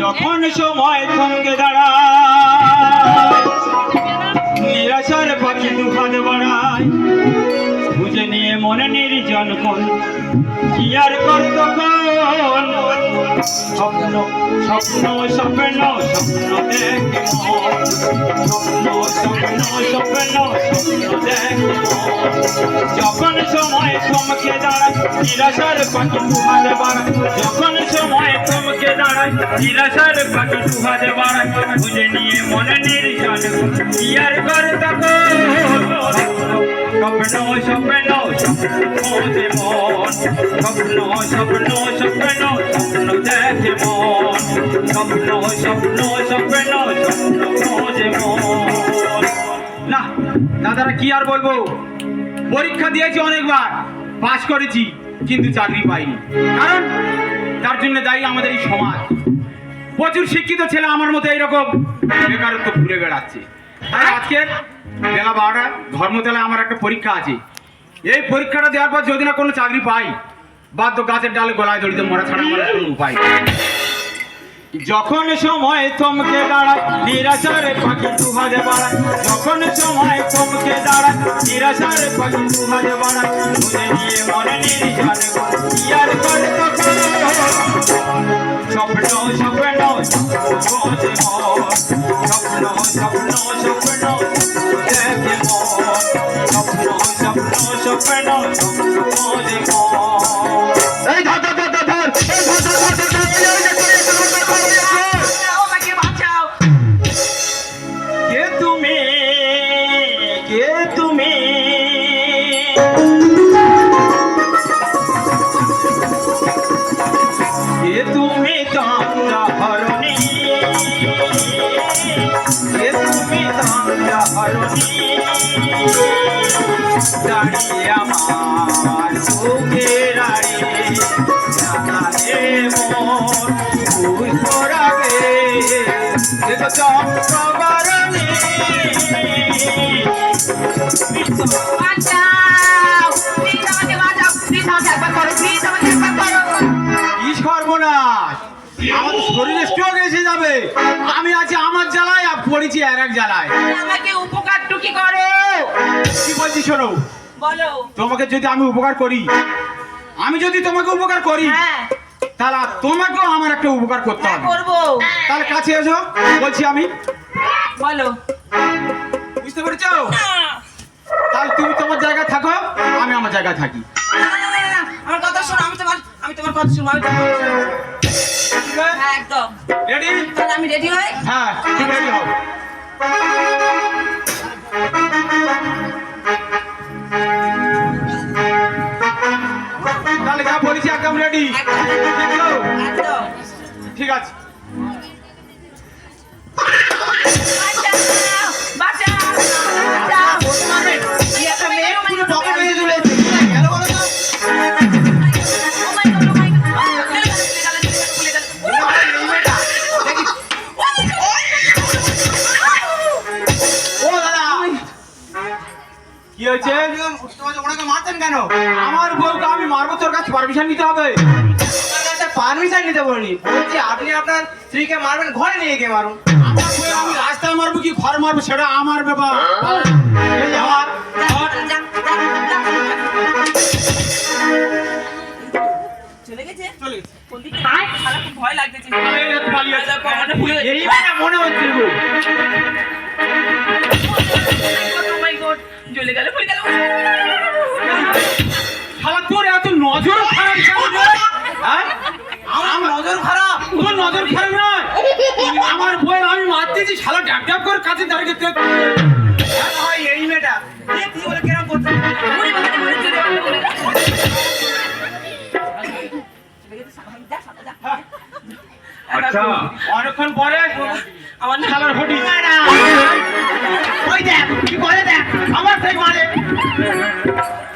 যখন সময় থমকে দাঁড়ায়, নিরাশার পাখি দুহাত বাড়ায় বুঝে নিয়ে মনে নির্জন কোন কি আর করত স্বপ্ন স্বপ্ন স্বপ্ন স্বপ্ন দেখে। স্বপ্ন স্বপ্ন স্বপ্ন স্বপ্ন দেখে। যখন সময় থমকে দাঁড়ায়, নিরাশার পাখি দুহাতে বাড়ায় যখন সময় থমকে দাঁড়ায়, নিরাশার পাখি দুহাতে বাড়ায় বুঝে নিয়ে মনে নির্জন আর কর তখন না, দাদারা কি আর বলব? পরীক্ষা দিয়েছি অনেকবার, পাশ করেছি, কিন্তু চাকরি পাইনি। কারণ তার জন্য দায়ী আমাদের এই সমাজ। প্রচুর শিক্ষিত ছেলে আমার মতো এইরকম বেকারত্ব ঘুরে বেড়াচ্ছে। তাই আজকে বেলা বারোটা, ধর্মতলায় আমার একটা পরীক্ষা আছে। এই পরীক্ষাটা দেওয়ার পর যদি না কোনো চাকরি পাই, বাধ্য গাছের ডালে গলায় দড়িতে মরা ছাড়া আমার আর কোনো উপায় যখন সময় থমকে দাঁড়ায় পাখি যখন সময় পাখি বুঝে নিয়ে, মনে আমার শরীরে স্ট্রোক এসে যাবে। আমি আছি আমার জ্বালায় আর পড়েছি আর এক জ্বালায়। আমাকে উপকারটুকি করো? কি বলছি শোনো? বলো। তোমাকে যদি আমি উপকার করি আমি যদি তোমাকে উপকার করি হ্যাঁ। তাহলে তোমাকেও আমার একটা উপকার করতে হ্যাঁ হবে। করব। তাহলে কাছে এসো বলছি আমি। বলো। বুঝতে পেরেছ? তাহলে তুমি তোমার জায়গায় থাকো আমি আমার জায়গায় থাকি। আমার কথা শোনো আমি তোমার আমি তোমার কথা শুনব আমি। হ্যাঁ একদম। রেডি তাহলে আমি রেডি হই? হ্যাঁ ঠিক রেডি হও। তাহলে যা বলেছি একদম রেডি ঠিক আছে। কি হয়েছে? মারতেন কেন আমার বউকে আমি মারবো তোর কাছে পারমিশন নিতে হবে পারমিশন নিতে বলিনি বলছি আপনি আপনার স্ত্রীকে মারবেন ঘরে নিয়ে গিয়ে মারুন আমার বউ আমি রাস্তায় মারবো কি ঘর মারবো সেটা আমার ব্যাপার আমার। চলে গেছে চলে গেছে। ভয় লাগতেছে মানে মনে হচ্ছে। Oh my গেল গেল শালা তোর এত নজর খারাপ? হ্যাঁ? আমার নজর খারাপ। তোর নজর খারাপ নয়। আমার বই আমি মারতেছি শালা ড্যাপ ড্যাপ করে কাছে দাঁড়িয়ে হয় এই মেয়েটা। বলে কেরম যা। আচ্ছা। অনেকক্ষণ পরে আমার শালার হটি। ওই দেখ কি করে দেখ আমার থেকে মারে।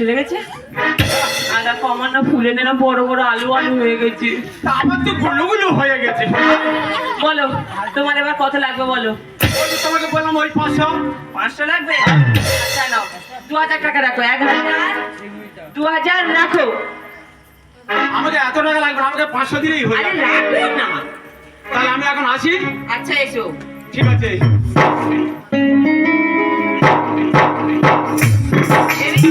চলে গেছে? আর আমার না ফুলে না বড় বড় আলু আলু হয়ে গেছে। আমার তো গুলো হয়ে গেছে। বলো তোমার এবার কত লাগবে বলো? তোমাকে বললাম ওই পাঁচশো। পাঁচশো লাগবে? আচ্ছা নাও। দু হাজার টাকা রাখো এক হাজার। দু হাজার রাখো। আমাকে এত টাকা লাগবে আমাকে পাঁচশো দিলেই হয়ে আরে যাবে। রাখবে না। তাহলে আমি এখন আসি? আচ্ছা এসো। ঠিক আছে। এই। কি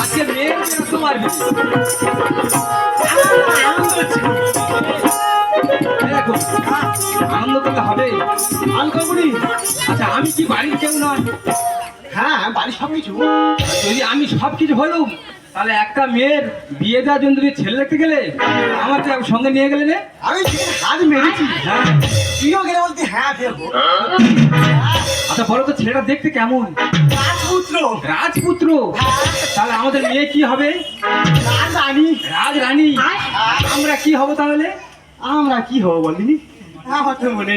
আজকে মেয়ের তোমার আনন্দ আচ্ছা আমি কি বাড়ির কেউ নয়? হ্যাঁ বাড়ির সব কিছু। যদি আমি সব কিছু হলুম তাহলে একটা মেয়ের বিয়ে দেওয়ার জন্য তুমি ছেলে দেখতে গেলে আমার তো সঙ্গে নিয়ে গেলে আমি হাত মেরেছি। হ্যাঁ। তুইও গেলে বলতে হ্যাঁ দেবো আচ্ছা বলো তো ছেলেটা দেখতে কেমন? রাজপুত্র। রাজপুত্র? তাহলে আমাদের মেয়ে কি হবে? রাজ রানী রাজ রানী আমরা কি হব তাহলে? আমরা কি হব বলিনি তো মনে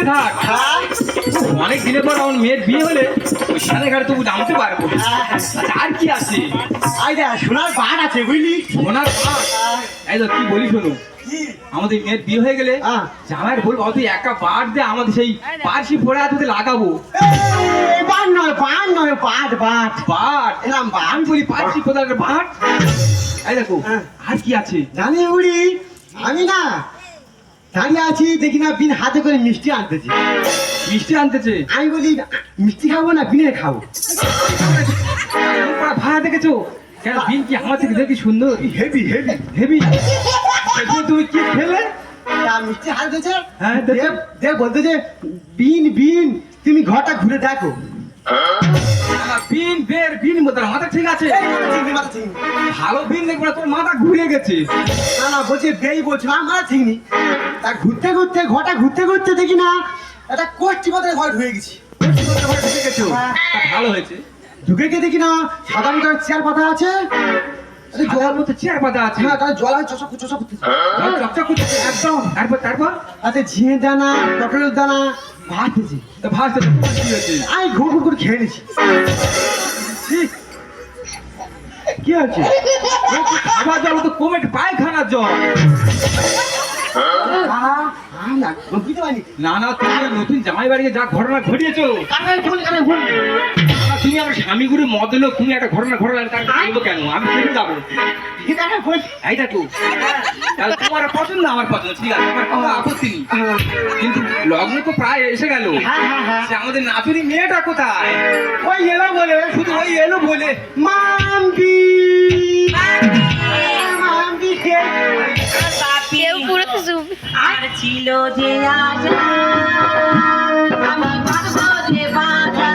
না, অনেক দিনের পর আমার মেয়ের বিয়ে হলে ওই সানে ঘাটে তবু নামতে পারব আর কি আছে আই সোনার বাট আছে বুঝলি সোনার এই তো কি বলি শোনো? আমাদের মেয়ের বিয়ে হয়ে গেলে। জামাইয়ের বলব তুই একটা বাট দে আমাদের সেই পার্সি পড়ে আছে ওদের লাগাবো। বাট নয় বাট নয় বাট বাট বাট এরম বাট আমি বলি পার্সি কোথায় বাট এই দেখো হ্যাঁ। আর কি আছে? জানি উড়ি। আমি না দাঁড়িয়ে আছি দেখি না বিন হাতে করে মিষ্টি আনতেছি। মিষ্টি আনতেছে? আমি বলি মিষ্টি খাব না বিনে খাব? ভাড়া দেখেছ? কেন বিন কি আমার থেকে দেখি সুন্দর? হেভি হেভি হেভি তুমি কি খেলে? মিষ্টি হাতে দিয়েছে। হ্যাঁ, দেব বলতে যে বিন বিন তুমি ঘরটা ঘুরে দেখো। বিন বের বিন মতো মাথা ঠিক আছে। ভালো বিন দেখব না তোর মাথা ঘুরে গেছে। না না বলছে বেই বলছো আমার মাথা ঠিক নেই তা ঘুরতে ঘুরতে ঘরটা ঘুরতে ঘুরতে দেখি না একটা কোষ্টি পত্রের ঘর ঢুকে গেছি। তা ভালো হয়েছে। ঢুকে গিয়ে দেখি না সাদা মতো চেয়ার পাতা আছে। জল মধ্যে চেয়ার পাতা আছে। হ্যাঁ তার জল হয় করতেছে জল চকচক করতেছে একদম। তারপর তারপর? তাতে ঝিঙে দানা পটলের দানা ভাতেছি তো ভাসতে তোমার কি হয়েছে আমি ঘুর ঘুর করে খেয়ে নিছি ছি, কি আছে খাবার জল তো কমেট পায়খানার জল। না, বুঝতে পারিনি। না না তুমি নতুন জামাই বাড়িতে যা ঘটনা ঘটিয়েছো। ভুল কানে ভুল তুমি আমার স্বামী গুরু মদলো তুমি একটা ঘটনা ঘটলে তার বলব কেন? আমি ফিরে যাব। এই দেখো তোমার পছন্দ আমার পছন্দ ঠিক আছে আমার কোনো আপত্তি কিন্তু লগ্ন তো প্রায় এসে গেল। হ্যাঁ হ্যাঁ হ্যাঁ। সে আমাদের নাচুরি মেয়েটা কোথায়? ওই এলো বলে। শুধু ওই এলো বলে। মাম্পি মাম্পি কেউ পুরো চুপ আর ছিল যে আশা আমি বাঁধবো যে বাঁধা।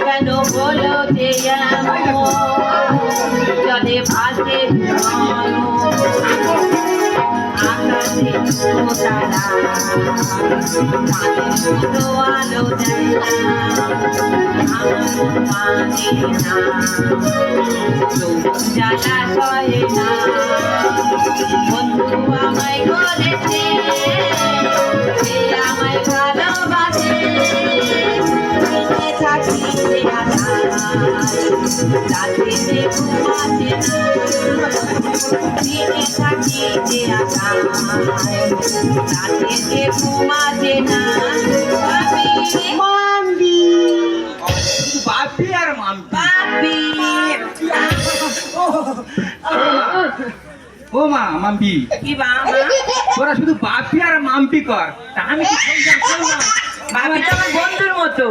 কেন বলো যে এমন। জলে ভাসে দেয় না বন্ধু আমায় করেছে আমায় ভালোবাসে রাতে ঘুমাতে না বেঁচে থাকি যে আশায়, রাতে যে ঘুমাতে না আমি মাম্পি। বাপি আর ও মা মাম্পি কি তোরা শুধু বাপি আর মাম্পি কর। তা আমি কি সংসার করব বাপি তো আমার বন্ধুর মতো।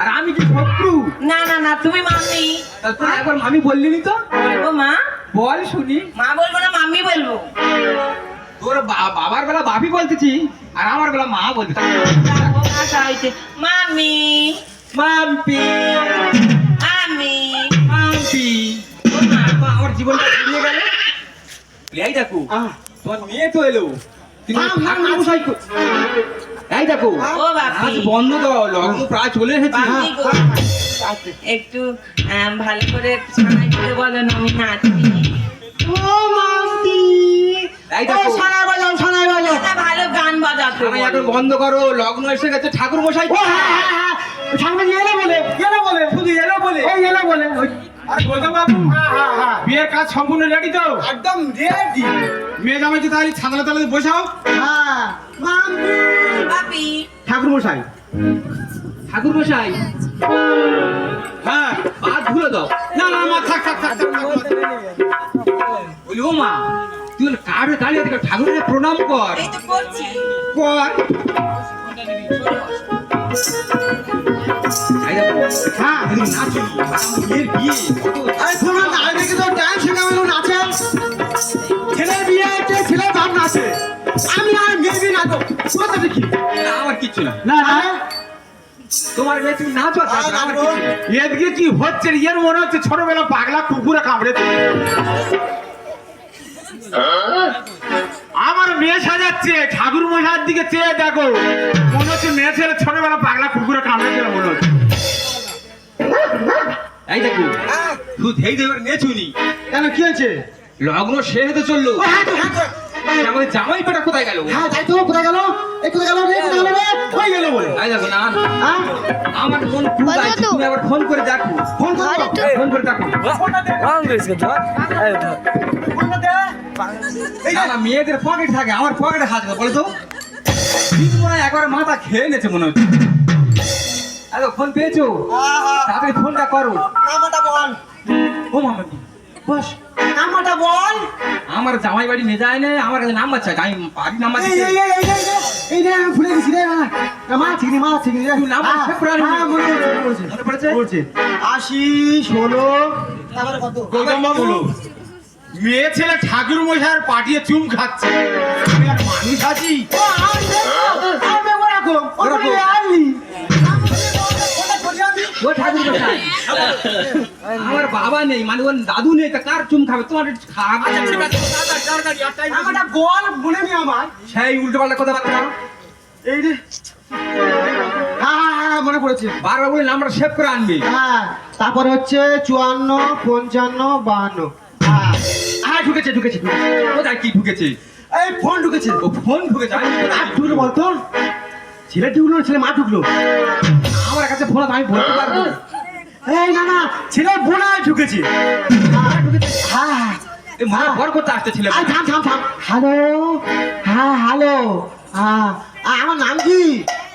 আর আমি কি শত্রু। না না না তুমি মাম্মি। তা তোরা একবার মামি বললি নি তো? বলব মা। বল শুনি। মা বলব না মাম্মি বলব। তোর বাবার বেলা বাপি বলতেছি আর আমার বেলা মা বলতে ও মাম্মি। মাম্পি। আমি মাম্পি। আমার জীবনটা ঘুরিয়ে গেল। এই দেখো তোমার মেয়ে তো এলো। কিন্তু এই দেখো ও বাপি। আজ বন্ধ তো লগ্ন প্রায় চলে এসেছে। একটু ভালো করে ছানাই দিতে বলো না আমি নাচি ও দেখো। ভালো গান এখন বন্ধ করো লগ্ন এসে গেছে ঠাকুর মশাই হ্যাঁ হ্যাঁ হ্যাঁ সামনে এলো বলে এলো বলে শুধু এলো বলে। ওই এলো বলে। ওই আর বলতে বাবু হ্যাঁ হ্যাঁ হ্যাঁ। বিয়ের কাজ সম্পূর্ণ রেডি তো? একদম রেডি মেয়ে জামাইকে তাহলে ছাগলের তলাতে বসাও হ্যাঁ। ঠাকুর মশাই ঠাকুর মশাই হ্যাঁ পা ধুলে দাও। না না মা থাক থাক থাক থাক, থাক, ও মা তুই কাঠে দাঁড়িয়ে থেকে ঠাকুরের প্রণাম কর। এই তো করছি। কর। মেয়ে আমার মেয়ে ছোটবেলা পাগলা কুকুরে কামড়ে। আমার মেয়ে সাজাচ্ছে ঠাকুর মশার দিকে চেয়ে দেখো মনে হচ্ছে মেয়ে ছেলে ছোটবেলা পাগলা কুকুরে কামড়ে দিল তুই ধেই দেবার নেছুনি কেন কি হয়েছে? লগ্ন শেষ হতে চলল। আমাদের জামাই পেটা কোথায় গেল হ্যাঁ তাই তো কোথায় গেল? এই কোথায় গেল রে কোথায় গেল রে? গেল বলে। এই দেখো না হ্যাঁ? আমার ফোন বলো আছে তুমি আবার ফোন করে দেখো। ফোন করো ফোন করে দেখো। ফোনটা দে না না মেয়েদের পকেট থাকে আমার পকেটে হাত বলো তো। ঠিক মনে হয় একবার মাথা খেয়ে নেছে মনে হচ্ছে। আরে ফোন পেয়েছ? তাড়াতাড়ি ফোনটা করো। নামটা বল। ও মামা বস। নামটা বল। আমার জামাই বাড়ি নিয়ে যায় না আমার কাছে নাম্বার চাই। আমি বাড়ি নাম্বার এই এই এই এই এই, এই রে আমি ভুলে গেছি রে মা নেই মা নেই রে তুই নাম হ্যাঁ। হ্যাঁ মনে পড়ছে, মনে পড়ছে পড়ছে তারপরে কত? গৌতম বাবু মেয়ে ছেলে ঠাকুর মশার পাঠিয়ে চুম খাচ্ছে। আমি আর মানুষ আছি। ও আমি ওরকম ওরকম আনলি ও ঠাকুর আমার বাবা নেই মানে ওর দাদু নেই তা কার চুম খাবে? তোমার খাবে বল মনে নেই আমার। সেই উল্টো পাল্টা কথা বার্তা এই রে হ্যাঁ হ্যাঁ হ্যাঁ মনে পড়েছে। বারবার বলে নাম্বার সেভ করে আনবি। হ্যাঁ তারপরে হচ্ছে চুয়ান্ন পঞ্চান্ন বাহান্ন হ্যাঁ ঢুকেছে ঢুকেছে কোথায় কি ঢুকেছে? এই ফোন ঢুকেছে। ও ফোন ঢুকেছে আর ঢুকলো বলতো ছেলে ঢুকলো ছেলে মা ঢুকলো? আমার কাছে ফোন আমি বলতে পারব এই না না ছেলে বোনা ঢুকেছে। হ্যাঁ, মনে ভর করতে আসতে ছিল থাম থাম থাম। হ্যালো? হ্যাঁ হ্যালো। হ্যাঁ। আমার নাম কি?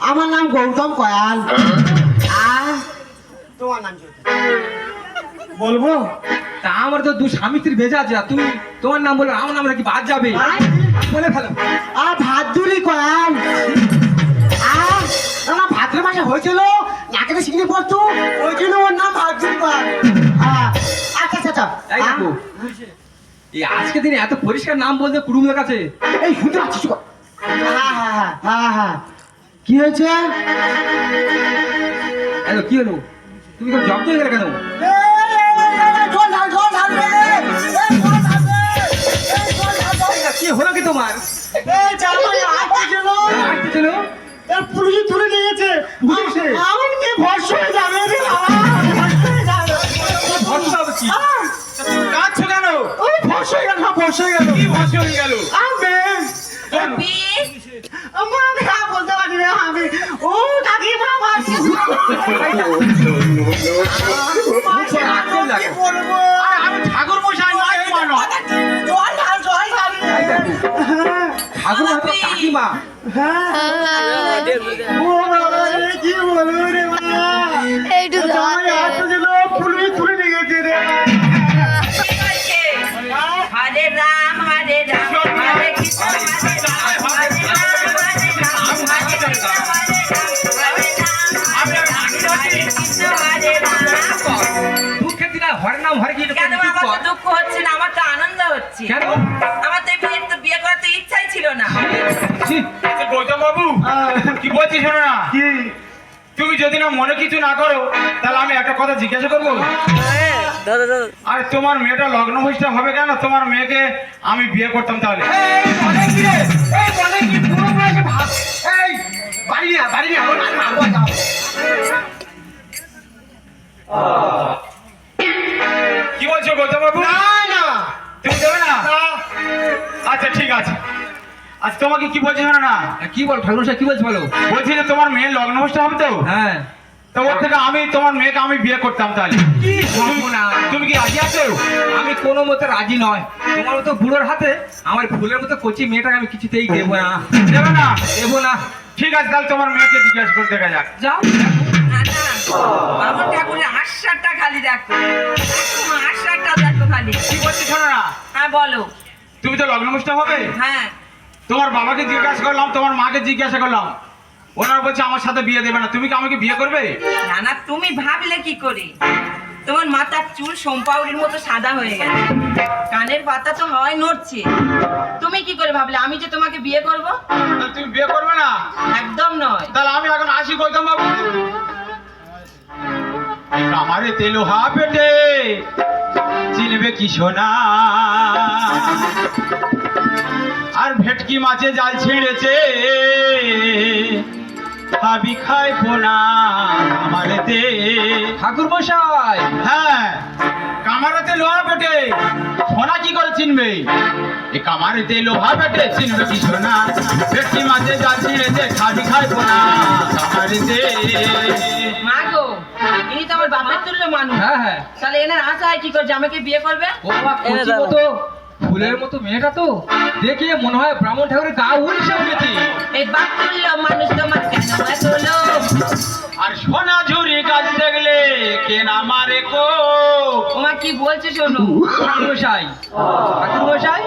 আমার নাম গৌতম কয়াল। তোমার নাম কি? বলব? তা আমার তো দু স্বামী স্ত্রী বেঁচে আছে তুমি তোমার নাম বলে আমার নাম নাকি বাদ যাবে? বলে ফেলো। আর ভাত দুলি করান আর না ভাদ্র মাসে হয়েছিল নাকেতে শিখে পড়তো ওই জন্য ওর নাম দুলি করান আচ্ছা আচ্ছা আচ্ছা এই আজকে দিনে এত পরিষ্কার নাম বলতে কুড়ুমের কাছে এই শুনতে পাচ্ছিস হ্যাঁ হ্যাঁ হ্যাঁ হ্যাঁ হ্যাঁ কি হয়েছে এত কি হলো তুমি তো জব্দ হয়ে গেলে কেন। কি হলো কি তোমার এই, পুলিশ তুলে নিয়েছে। বুঝেছে? আমার মেয়ে ভরসা হয়ে যাবে রে বাবা, ভরসা কাঁদছো কেন? ওই ভরসা হয়ে গেল, ভরসা হয়ে গেল। কি ভরসা হয়ে গেল? আমি, আমার বলতে পারি না, আমি। ও, কাকিমা, আমার কি বলব? হয়তো ও বাবা রে, কি বলব রে বাবা? এইটু জামাই আসতেছিল, পুলিশ তুলে নিয়ে গেছে রে। হরে রাম হরে রাম হরে কৃষ্ণ হরে রাম হরে রাম হরে রাম হরে কৃষ্ণ হরে রাম হরে রাম হরে কৃষ্ণ হরে রাম দুঃখের দিন আর নাম হরে গিয়ে কেন আমার দুঃখ হচ্ছে না আমার তো আনন্দ হচ্ছে কেন কি বলছিস শোনো না? কি? তুমি যদি না মনে কিছু না করো তাহলে আমি একটা কথা জিজ্ঞাসা করব? আর তোমার মেয়েটা লগ্ন হইতে হবে কেন? তোমার মেয়েকে আমি বিয়ে করতাম তাহলে। কি বলছো গৌতম বাবু না, না। তুমি দেবে না। আচ্ছা ঠিক আছে। আচ্ছা তোমাকে কি বলছি শোনো না? কি বল ঠাকুর সাহেব কি বলছো বলো? বলছি যে তোমার মেয়ের লগ্ন হইতে হবে তো? হ্যাঁ। তো ওর থেকে আমি তোমার মেয়েকে আমি বিয়ে করতাম তাহলে। কি সর্বনাশ। তুমি কি রাজি আছো? আমি কোনো মতে রাজি নয়। তোমার মতো বুড়োর হাতে আমার ফুলের মতো কচি মেয়েটাকে আমি কিছুতেই দেবো না। দেবে না? দেবো না। ঠিক আছে তাহলে তোমার মেয়েকে জিজ্ঞাসা করে দেখা যাক। যাও। না না বাবুর ঠাকুরের আশ্বারটা খালি দেখো। দেখো, আশ্বারটা দেখো খালি। কি বলছি শোনো না? হ্যাঁ বলো। তুমি তো লগ্ন অনুষ্ঠান হবে? হ্যাঁ। তোমার বাবাকে জিজ্ঞাসা করলাম তোমার মাকে জিজ্ঞাসা করলাম। ওনারা বলছে আমার সাথে বিয়ে দেবে না। তুমি কি আমাকে বিয়ে করবে? না না তুমি ভাবলে কি করে? তোমার মাথার চুল সোমপাউরির মতো সাদা হয়ে গেছে। কানের পাতা তো হাওয়ায় নড়ছে। তুমি কি করে ভাবলে আমি যে তোমাকে বিয়ে করব? তুমি বিয়ে করবে না? একদম নয়। তাহলে আমি এখন আসি গৌতম বাবু আমারে তেলো হা পেটে চিনবে কি সোনা? আর ভেটকি মাছে জাল ছিঁড়েছে। হাবি খায় পোনা আমারে দে ঠাকুর মশাই। হ্যাঁ কামারেতে লোহা পেটে সোনা কি করে চিনবে এ কামারেতে লোহা পেটে চিনবে কি সোনা? ভেটকি মাছে জাল ছিঁড়েছে খাবি খায় পোনা কামারেতে মা গো ইনি তো আমার বাপের তুল্য মানুষ। হ্যাঁ হ্যাঁ। তাহলে এনার আশা হয় কি করে যে আমাকে বিয়ে করবে? ও বাবা কচি মতো ফুলের মতো মেয়েটা তো দেখে মনে হয় ব্রাহ্মণ ঠাকুরের গা উড়ছে। উঠেছে এই মানুষ তোমার কেন আর সোনা ঝুরি গাছ দেখলে কেন আমারে কো? তোমার কি বলছে শোনো? ঠাকুর মশাই ঠাকুর মশাই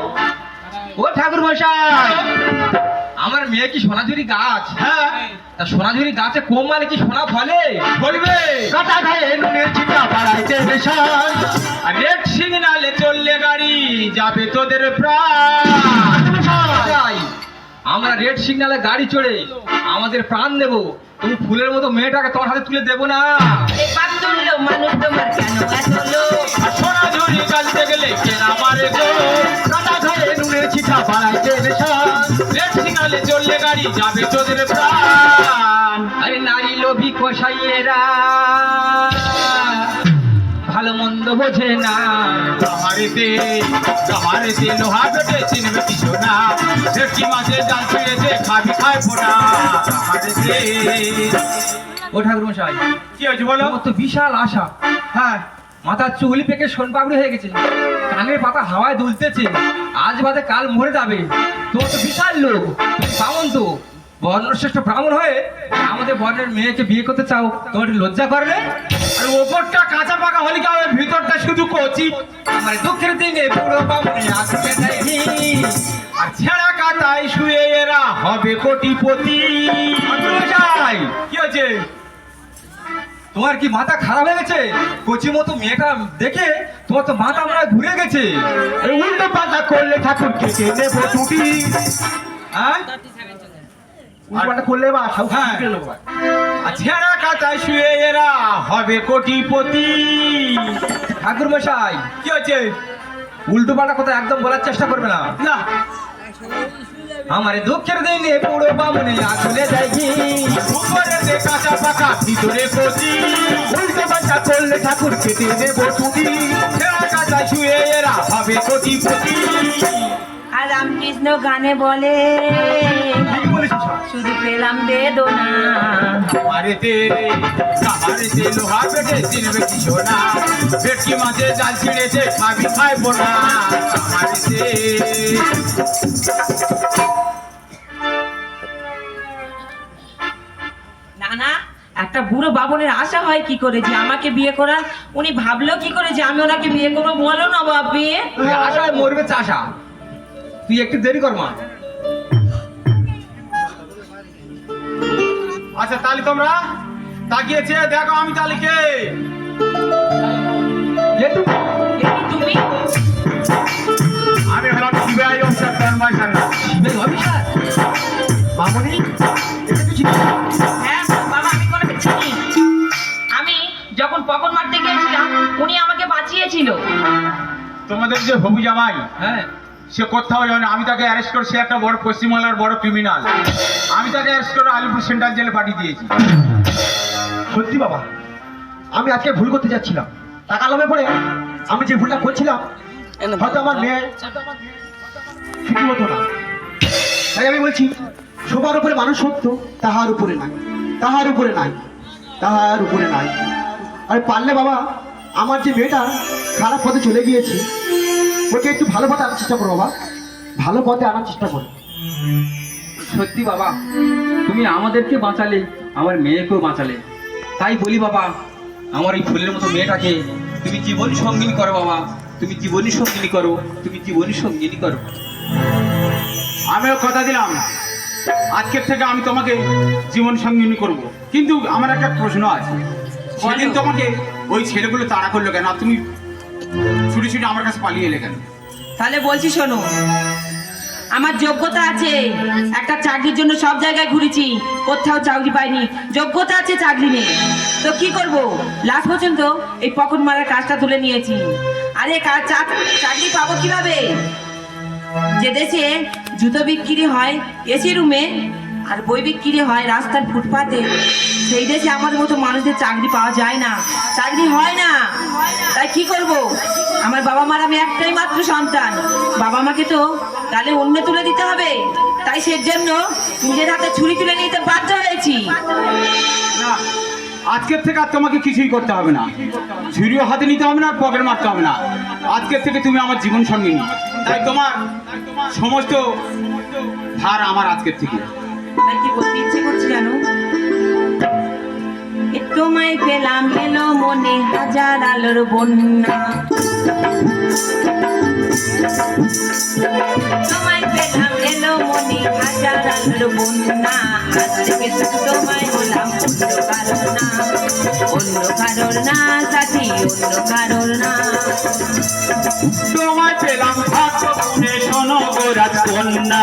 ও ঠাকুর মশাই আমার মেয়ে কি সোনাঝুরি গাছ? হ্যাঁ। তা সোনাঝুরি গাছে কম মানে কি সোনা ফলে? বলবে। কাটা ঘায়ে নুনের ছিটা পাড়াইতে বেশান। আর রেড সিগনালে চললে গাড়ি যাবে তোদের প্রাণ। আমরা রেড সিগনালে গাড়ি চড়ে আমাদের প্রাণ দেবো। তুমি ফুলের মতো মেয়েটাকে তোমার হাতে তুলে দেবো না। এই মানুষ তোমার কেন? এত লোভ আর সোনা ঝুরি গাছ দেখলে কেন আমারে কো রেড চললে গাড়ি যাবে তোদের প্রাণ। আরে নারী লোভী কষাইয়েরা ভালো মন্দ বোঝে না। কামারেতে কামারেতে লোহা পেটে চিনবে কি সোনা ভেটকি মাছে জাল ছিঁড়েছে খাবি খায় ফোনা কামারেতে ও ঠাকুর মশাই কি হয়েছে বলো? তো বিশাল আশা। হ্যাঁ। মাথার চুল পেকে সোন পাগড়ি হয়ে গেছে। কানের পাতা হাওয়ায় দুলতেছে। আজ বাদে কাল মরে যাবে। তোমার তো বিশাল লোক। বামন তো বর্ণশ্রেষ্ঠ ব্রাহ্মণ হয়ে আমাদের বর্ণের মেয়েকে বিয়ে করতে চাও। তোমার লজ্জা করে না? আর ওপরটা কাঁচা পাকা হলে কি হবে? ভিতরটা শুধু কচি। আমার দুঃখের দিনে পুরো বামনে আসবে আর ছেঁড়া কাটায় শুয়ে এরা হবে কোটিপতি। কি হচ্ছে তোমার কি মাথা খারাপ হয়ে গেছে? কচি মতো মেয়েটা দেখে তোমার তো মাথা মনে ঘুরে গেছে। উল্টো পাল্টা করলে ঠাকুর কেটে নেব টুটি হ্যাঁ? করলে বা হ্যাঁ। ছেঁড়া কাটায় শুয়ে এরা হবে কোটিপতি। ঠাকুর মশাই কি হচ্ছে? উল্টো পাল্টা কথা একদম বলার চেষ্টা করবে না। না। আমার দুঃখের দিনে পুরো বামনে আসলে যাইনি উপরে যে কাঁচা পাকা ভিতরে কচি উল্টো পাল্টা করলে ঠাকুর কেটে নেব টুটি ছেঁড়া কাটায় শুয়ে এরা হবে কোটিপতি আর রামকৃষ্ণ গানে বলে। শুধু পেলাম বেদনা। কামারেতে কামারেতে লোহা পেটে চিনবে কি সোনা ভেটকি মাঝে জাল ছিঁড়েছে খাবি খাইবো না। কামারেতে না একটা বুড়ো বাবনের আশা হয় কি করে যে আমাকে বিয়ে করার? উনি ভাবলো কি করে যে আমি ওনাকে বিয়ে করব? বলো না বাপি। আশায় মরবে চাষা। তুই একটু দেরি কর মা। আচ্ছা তাহলে তোমরা তাকিয়েছে দেখো আমি তাহলে কে। তুমি? আমি হলাম সান্না তোমাদের যে হবু জামাই হ্যাঁ। সে কোথাও জানে আমি তাকে অ্যারেস্ট করে সে একটা বড় পশ্চিমবাংলার বড় ক্রিমিনাল আমি তাকে অ্যারেস্ট করে আলিপুর সেন্ট্রাল জেলে পাঠিয়ে দিয়েছি। সত্যি বাবা আমি আজকে ভুল করতে যাচ্ছিলাম। টাকা লোভে পড়ে আমি যে ভুলটা করছিলাম হয়তো আমার মেয়ে সুখী হতো না। তাই আমি বলছি সবার উপরে মানুষ সত্য তাহার উপরে নাই। তাহার উপরে নাই তাহার উপরে নাই। আর পারলে বাবা আমার যে মেয়েটা খারাপ পথে চলে গিয়েছে ওকে একটু ভালো পথে আনার চেষ্টা করো বাবা। ভালো পথে আনার চেষ্টা করো। সত্যি বাবা তুমি আমাদেরকে বাঁচালে আমার মেয়েকেও বাঁচালে। তাই বলি বাবা আমার এই ফুলের মতো মেয়েটাকে তুমি জীবন সঙ্গিনী করো বাবা। তুমি জীবনী সঙ্গিনী করো তুমি জীবনী সঙ্গিনী করো। আমিও কথা দিলাম আজকের থেকে আমি তোমাকে জীবন সঙ্গিনী করব। কিন্তু আমার একটা প্রশ্ন আছে। সেদিন তোমাকে ওই ছেলেগুলো তাড়া করল কেন? আর তুমি ছুটি ছুটি আমার কাছে পালিয়ে এলে কেন? তাহলে বলছি শোনো, আমার যোগ্যতা আছে, একটা চাকরির জন্য সব জায়গায় ঘুরেছি, কোথাও চাকরি পাইনি। যোগ্যতা আছে, চাকরি নেই। তো কি করব? লাস্ট পর্যন্ত এই পকেট মারার কাজটা তুলে নিয়েছি। আরে, কা- চা- চাকরি পাবো কীভাবে? যে দেশে জুতো বিক্রি হয়, এসি রুমে, আর বই বিক্রি হয় রাস্তার ফুটপাতে। সেই দেশে আমাদের মতো মানুষদের চাকরি পাওয়া যায় না। চাকরি হয় না। তাই কি করব? আমার বাবা মার আমি একটাই মাত্র সন্তান। বাবা মাকে তো তাহলে অন্য তুলে দিতে হবে। তাই সের জন্য নিজের হাতে ছুরি তুলে নিতে বাধ্য হয়েছি। না আজকের থেকে আর তোমাকে কিছুই করতে হবে না। ছুরিও হাতে নিতে হবে না আর পকেট মারতে হবে না। আজকের থেকে তুমি আমার জীবন সঙ্গিনী তাই তোমার সমস্ত ভার আমার আজকের থেকে। তাই কি বলতে ইচ্ছে করছে এ তোমায় পেলাম, এলো মনে হাজার আলোর বন্যা। তোমায় পেলাম, এলো মনে হাজার আলোর বন্যা। আজ তোমায় হলাম অন্য কারোর না। অন্য কারোর না, সাথী, অন্য কারোর না। তোমায় পেলাম শোনো গো রাজকন্যা।